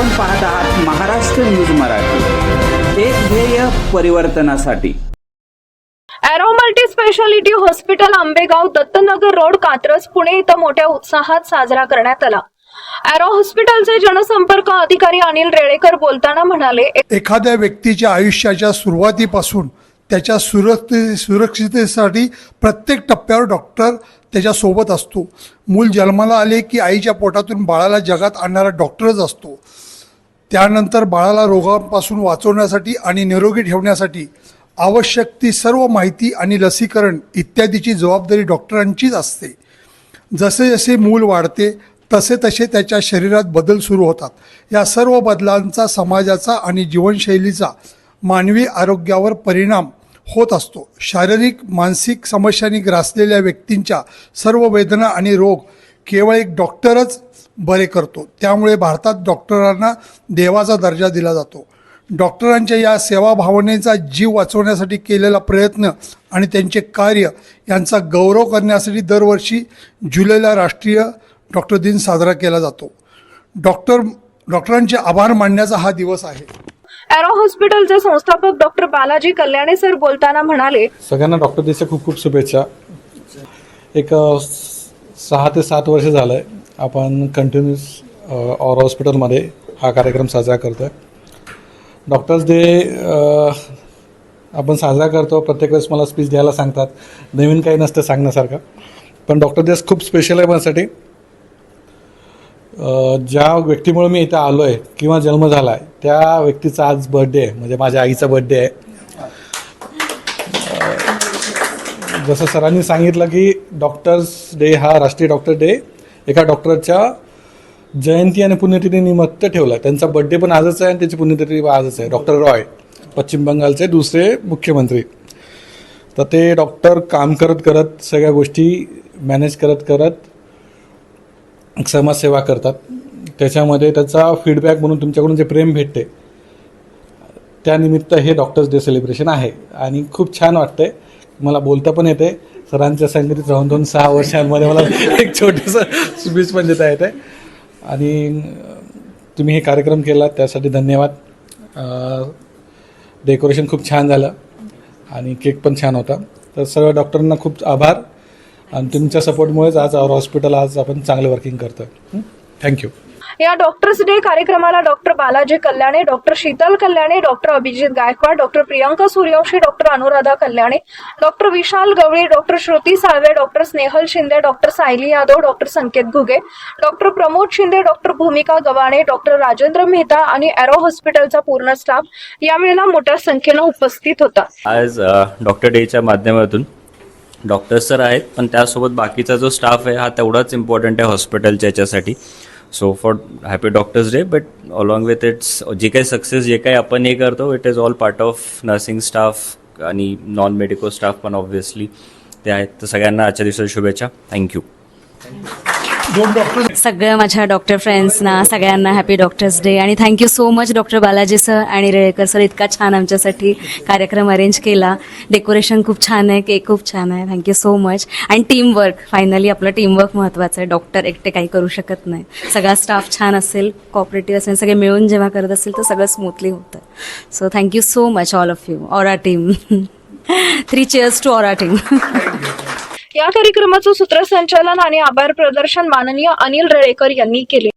आपण पाहत आहात महाराष्ट्र न्यूज मराठी. एक ध्येय परिवर्तनासाठी. Arrow multi speciality hospital Ambegaon Dattanagar road Katraj Pune इथं मोठ्या उत्साहात साजरा करण्यात आला. अॅरो हॉस्पिटलचे जनसंपर्क अधिकारी अनिल रेळेकर बोलताना म्हणाले एखाद्या व्यक्तीच्या आयुष्याच्या सुरुवातीपासून त्याच्या सुरक्षि सुरक्षितेसाठी प्रत्येक टप्प्यावर डॉक्टर त्याच्यासोबत असतो. मूल जन्माला आले की आईच्या पोटातून बाळाला जगात आणणारा डॉक्टरच असतो. त्यानंतर बाळाला रोगांपासून वाचवण्यासाठी आणि निरोगी ठेवण्यासाठी आवश्यक ती सर्व माहिती आणि लसीकरण इत्यादीची जबाबदारी डॉक्टरांचीच असते. जसे जसे मूल वाढते तसे तसे त्याच्या शरीरात बदल सुरू होतात. या सर्व बदलांचा समाजाचा आणि जीवनशैलीचा मानवी आरोग्यावर परिणाम होत असतो. शारीरिक मानसिक समस्यांनी ग्रासलेल्या व्यक्तींच्या सर्व वेदना आणि रोग केवळ एक डॉक्टरच बरे करतो. त्यामुळे भारतात डॉक्टरांना देवाचा दर्जा दिला जातो. डॉक्टरांच्या या सेवाभावनेचा जीव वाचवण्यासाठी केलेला प्रयत्न आणि त्यांचे कार्य यांचा गौरव करण्यासाठी दरवर्षी जुलैला राष्ट्रीय डॉक्टर दिन साजरा केला जातो. डॉक्टर डॉक्टरांचे आभार मानण्याचा हा दिवस आहे. अॅरो हॉस्पिटलचे संस्थापक डॉक्टर बालाजी कल्याणे सर बोलताना म्हणाले सगळ्यांना डॉक्टर देशच्या खूप खूप शुभेच्छा. एक सहा ते सात वर्ष झालं आहे आपण कंटिन्युअस ऑर हॉस्पिटलमध्ये हा कार्यक्रम साजरा करतो आहे डॉक्टर्स डे आपण साजरा करतो. प्रत्येक वेळेस मला स्पीच द्यायला सांगतात. नवीन काही नसतं सांगण्यासारखं. पण डॉक्टर डेस खूप स्पेशल आहे माझ्यासाठी. ज्या व्यक्तीमुळे मी इथं आलो आहे किंवा जन्म झाला आहे त्या व्यक्तीचा आज बर्थडे आहे. म्हणजे माझ्या आईचा बर्थडे आहे. जसं सरांनी सांगितलं की डॉक्टर्स डे हा राष्ट्रीय डॉक्टर डे एका डॉक्टरच्या जयंती आणि पुण्यतिथी निमित्त ठेवला. त्यांचा बड्डे पण आजच आहे आणि त्याची पुण्यतिथी आजच आहे. डॉक्टर रॉय पश्चिम बंगालचे दुसरे मुख्यमंत्री. तर ते डॉक्टर काम करत करत सगळ्या गोष्टी मॅनेज करत करत समाजसेवा करतात. त्याच्यामध्ये त्याचा फीडबॅक म्हणून तुमच्याकडून जे प्रेम भेटते त्यानिमित्त हे डॉक्टर्स डे सेलिब्रेशन आहे. आणि खूप छान वाटतंय. मला बोलता पण येते. सरांच्या संगतीत राहून दोन सहा वर्षांमध्ये मला एक छोटंसं स्पीच पण देता येते. आणि तुम्ही हे कार्यक्रम केला त्यासाठी धन्यवाद. डेकोरेशन खूप छान झालं आणि केक पण छान होता. तर सर्व डॉक्टरांना खूप आभार आणि तुमच्या सपोर्टमुळेच आज आवर हॉस्पिटल आज आपण चांगलं वर्किंग करतो आहे थँक्यू या डॉक्टर्स डे कार्यक्रमाला doctor Balaji Kalyane doctor Sheetal Kalyane doctor Abhijit Gaikwad doctor Priyanka Suryavanshi doctor Anuradha Kalyane doctor Vishal Gawali doctor Shruti Salve doctor Snehal Shinde doctor Sayali Yadav doctor Sanket Ghuge doctor Pramod Shinde doctor Bhumika Gavane doctor Rajendra Mehta आणि arrow हॉस्पिटलचा पूर्ण staff यावेळेला मोठ्या संख्येनं उपस्थित होता. आज doctor डेच्या माध्यमातून डॉक्टर्स तर आहेत पण त्यासोबत बाकीचा जो स्टाफ आहे हा तेवढाच इम्पॉर्टंट आहे हॉस्पिटलच्या याच्यासाठी. So for happy doctors day but along with its जे काही सक्सेस जे काही आपण हे करतो it is all part of nursing staff आणि नॉन मेडिकल स्टाफ पण ऑब्व्हियसली ते आहेत. तर सगळ्यांना आजच्या दिवसाच्या शुभेच्छा. थँक्यू दोन डॉक्टर सगळ्या माझ्या डॉक्टर फ्रेंड्सना सगळ्यांना हॅपी डॉक्टर्स डे आणि thank you so much doctor Balaji sir आणि रेळेकर सर इतका छान आमच्यासाठी कार्यक्रम अरेंज केला. डेकोरेशन खूप छान आहे केक खूप छान आहे. थँक्यू सो मच आणि टीमवर्क फायनली आपलं टीमवर्क महत्त्वाचं आहे. डॉक्टर एकटे काही करू शकत नाही. सगळा स्टाफ छान असेल कॉपरेटिव्ह असेल सगळे मिळून जेव्हा करत असेल तर सगळं स्मूथली होतं. So thank you so much all of you Aura team three cheers to Aura team या कार्यक्रमाचं सूत्रसंचालन आणि आभार प्रदर्शन माननीय अनिल रेळेकर यांनी केले.